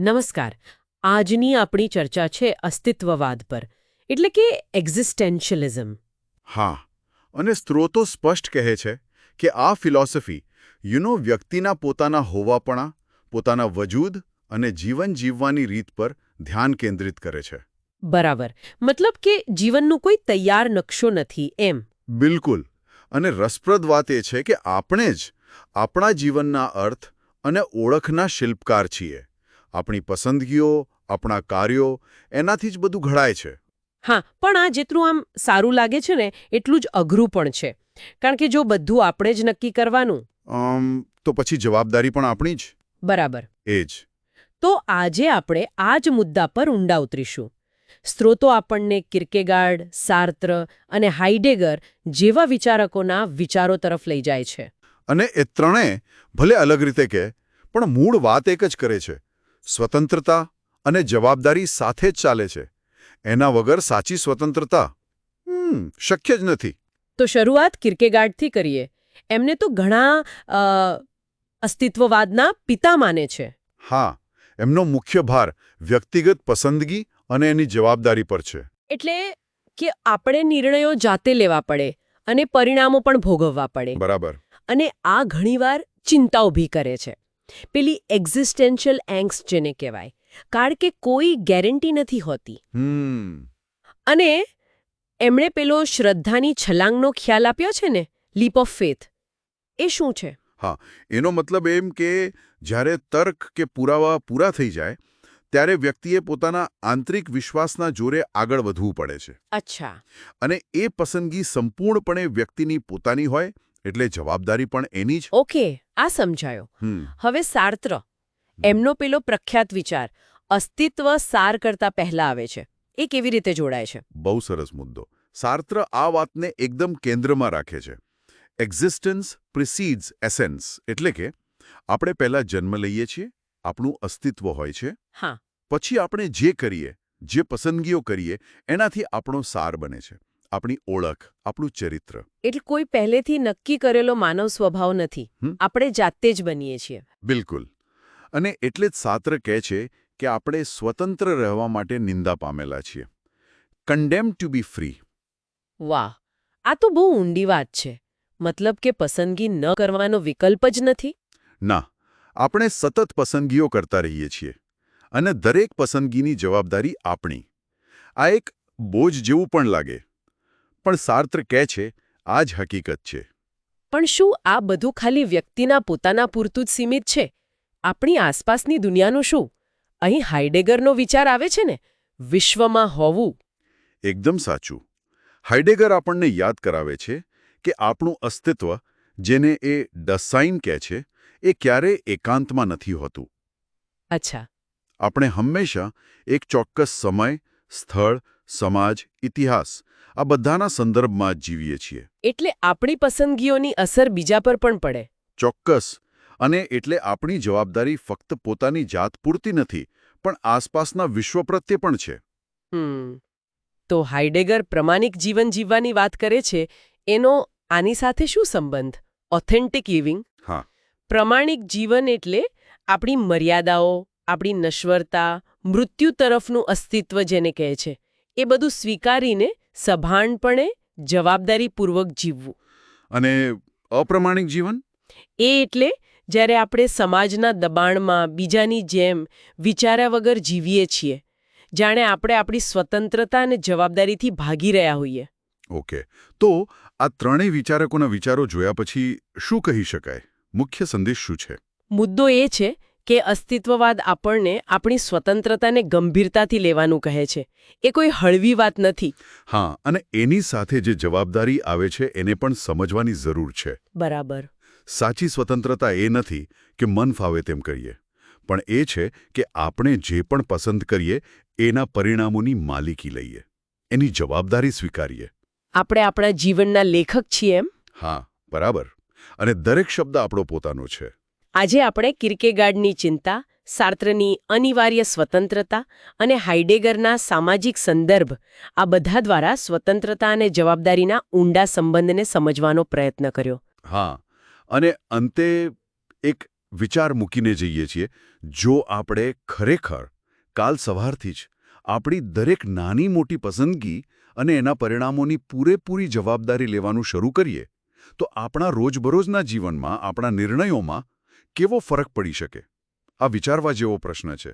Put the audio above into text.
નમસ્કાર. આજની આપણી ચર્ચા છે અસ્તિત્વવાદ પર એટલે કે એક્ઝિસ્ટેન્શિયલિઝમ હા અને સ્ત્રોતો સ્પષ્ટ કહે છે કે આ ફિલોસોફી યુનો વ્યક્તિના પોતાના હોવાપણા પોતાના વજૂદ અને જીવન જીવવાની રીત પર ધ્યાન કેન્દ્રિત કરે છે. બરાબર. મતલબ કે જીવનનું કોઈ તૈયાર નકશો નથી એમ. બિલકુલ. અને રસપ્રદ વાત એ છે કે આપણે જ આપણા જીવનના અર્થ અને ઓળખના શિલ્પકાર છીએ. આપણી પસંદગીઓ આપણા કાર્યો એનાથી જ બધું ઘડાય છે. હા પણ આ જેટલું આમ સારું લાગે છે ને એટલું જ અઘરું પણ છે. કારણ કે જો બધું આપણે જ નક્કી કરવાનું. તો પછી જવાબદારી પણ આપણી જ? બરાબર. એ જ. તો આજે આપણે આ જ મુદ્દા પર ઊંડા ઉતરીશું. સ્ત્રોતો આપણને કિર્કેગાર્ડ સાર્ત્ર અને હાઇડેગર જેવા વિચારકોના વિચારો તરફ લઈ જાય છે. અને એ ત્રણે ભલે અલગ રીતે કહે પણ મૂળ વાત એક જ કરે છે. સ્વતંત્રતા અને જવાબદારી સાથે જ ચાલે છે. એના વગર સાચી સ્વતંત્રતા હમ, શક્ય જ નથી. તો શરૂઆત કિર્કેગાર્ડથી કરીએ. એમને તો ઘણા અસ્તિત્વવાદના પિતા માને છે. હા એમનો મુખ્ય ભાર વ્યક્તિગત પસંદગી અને એની જવાબદારી પર છે. એટલે કે આપણે નિર્ણયો જાતે લેવા પડે અને પરિણામો પણ ભોગવવા પડે. બરાબર. અને આ ઘણીવાર ચિંતા ઊભી કરે છે. પેલી એક્ઝિસ્ટેન્શિયલ એંગ્સ જેને કહેવાય. કારણ કે કોઈ ગેરંટી નથી હોતી. હમ. અને એમણે પેલો શ્રદ્ધાની છલાંગનો ખ્યાલ આપ્યો છે ને? લીપ ઓફ ફેથ એ શું છે? હા એનો મતલબ એમ કે જ્યારે તર્ક કે પુરાવા પૂરા થઈ જાય ત્યારે વ્યક્તિએ પોતાના આંતરિક વિશ્વાસના જોરે આગળ વધવું પડે છે. અચ્છા. અને એ પસંદગી સંપૂર્ણપણે વ્યક્તિની પોતાની હોય એટલે જવાબદારી પણ એની જ? ઓકે આ સમજાયો. હવે સાર્ત્ર. એમનો પેલો પ્રખ્યાત વિચાર અસ્તિત્વ સાર કરતા પહેલા આવે છે. એ કેવી રીતે જોડાય છે? બહુ સરસ મુદ્દો. સાર્ત્ર આ વાતને એકદમ કેન્દ્રમાં રાખે છે. એક્ઝિસ્ટન્સ પ્રિસીડ્સ એસેન્સ એટલે કે આપણે પહેલા જન્મ લઈએ છીએ આપણું અસ્તિત્વ હોય છે હા. પછી આપણે જે કરીએ જે પસંદગીઓ કરીએ એનાથી આપણો સાર બને છે. આપણી ઓળખ આપણું ચરિત્ર. એટલે કોઈ પહેલેથી નક્કી કરેલો માનવ સ્વભાવ નથી. આપણે જાતે જ બનીએ છીએ. બિલકુલ. અને એટલે જ સાત્ર કહે છે કે આપણે સ્વતંત્ર રહેવા માટે નિંદા પામેલા છીએ. કન્ડેમ ટુ બી ફ્રી વાહ! આ તો બહુ ઊંડી વાત છે. મતલબ કે પસંદગી ન કરવાનો વિકલ્પ જ નથી? ના. આપણે સતત પસંદગીઓ કરતા રહીએ છીએ. અને દરેક પસંદગીની જવાબદારી આપણી. આ એક બોજ જેવું પણ લાગે. પણ સાર્ત્ર કહે છે આ જ હકીકત છે. પણ શું આ બધું ખાલી વ્યક્તિના પોતાના પૂરતું જ સીમિત છે? આપણી આસપાસની દુનિયાનું શું? અહીં હાઇડેગરનો વિચાર આવે છે ને? વિશ્વમાં હોવું. એકદમ સાચું. હાઇડેગર આપણને યાદ કરાવે છે કે આપણું અસ્તિત્વ જેને એ ડસાઇન કહે છે એ ક્યારેય એકાંતમાં નથી હોતું. અચ્છા. આપણે હંમેશા એક ચોક્કસ સમય સ્થળ સમાજ ઇતિહાસ આ બધાના સંદર્ભમાં જ જીવીએ છીએ. એટલે આપણી પસંદગીઓની અસર બીજા પર પણ પડે. ચોક્કસ. અને એટલે આપણી જવાબદારી ફક્ત પોતાની જાત પૂરતી નથી પણ આસપાસના વિશ્વ પ્રત્યે પણ છે. હમ. તો હાઇડેગર પ્રમાણિક જીવન જીવવાની વાત કરે છે એનો આની સાથે શું સંબંધ? ઓથેન્ટિક લિવિંગ હા. પ્રમાણિક જીવન એટલે આપણી મર્યાદાઓ આપણી નશ્વરતા મૃત્યુ તરફનું અસ્તિત્વ જેને કહે છે. એ બધું સ્વીકારીને સભાનપણે જવાબદારીપૂર્વક જીવવું. અને અપ્રમાણિક જીવન? એ એટલે જ્યારે આપણે સમાજના દબાણમાં બીજાની જેમ વિચાર્યા વગર જીવીએ છીએ જાણે આપણે આપણી સ્વતંત્રતા અને જવાબદારીથી ભાગી રહ્યા હોઈએ. ઓકે. તો આ ત્રણેય વિચારકોના વિચારો જોયા પછી શું કહી શકાય? મુખ્ય સંદેશ શું છે? મુદ્દો એ છે કે અસ્તિત્વવાદ આપણને આપણી સ્વતંત્રતાને ગંભીરતાથી લેવાનું કહે છે. એ કોઈ હળવી વાત નથી. હા અને એની સાથે જે જવાબદારી આવે છે એને પણ સમજવાની જરૂર છે. બરાબર. સાચી સ્વતંત્રતા એ નથી કે મન ફાવે તેમ કરીએ. પણ એ છે કે આપણે જે પણ પસંદ કરીએ એના પરિણામોની માલિકી લઈએ. એની જવાબદારી સ્વીકારીએ. આપણે આપણા જીવનના લેખક છીએ એમ? હા બરાબર. અને દરેક શબ્દ આપણો પોતાનો છે. આજે આપણે કિર્કેગાર્ડની ચિંતા, સાર્ત્રની અનિવાર્ય સ્વતંત્રતા અને હાઇડેગરના સામાજિક સંદર્ભ આ બધા દ્વારા સ્વતંત્રતા અને જવાબદારીના ઊંડા સંબંધને સમજવાનો પ્રયત્ન કર્યો. હા, અને અંતે એક વિચાર મૂકીને જઈએ છીએ. જો આપણે ખરેખર કાલ સવારથી જ આપણી દરેક નાની મોટી પસંદગી અને એના પરિણામોની પૂરેપૂરી જવાબદારી લેવાનું શરૂ કરીએ, તો આપણા રોજબરોજના જીવનમાં, આપણા નિર્ણયોમાં કેવો ફરક પડી શકે? આ વિચારવા જેવો પ્રશ્ન છે.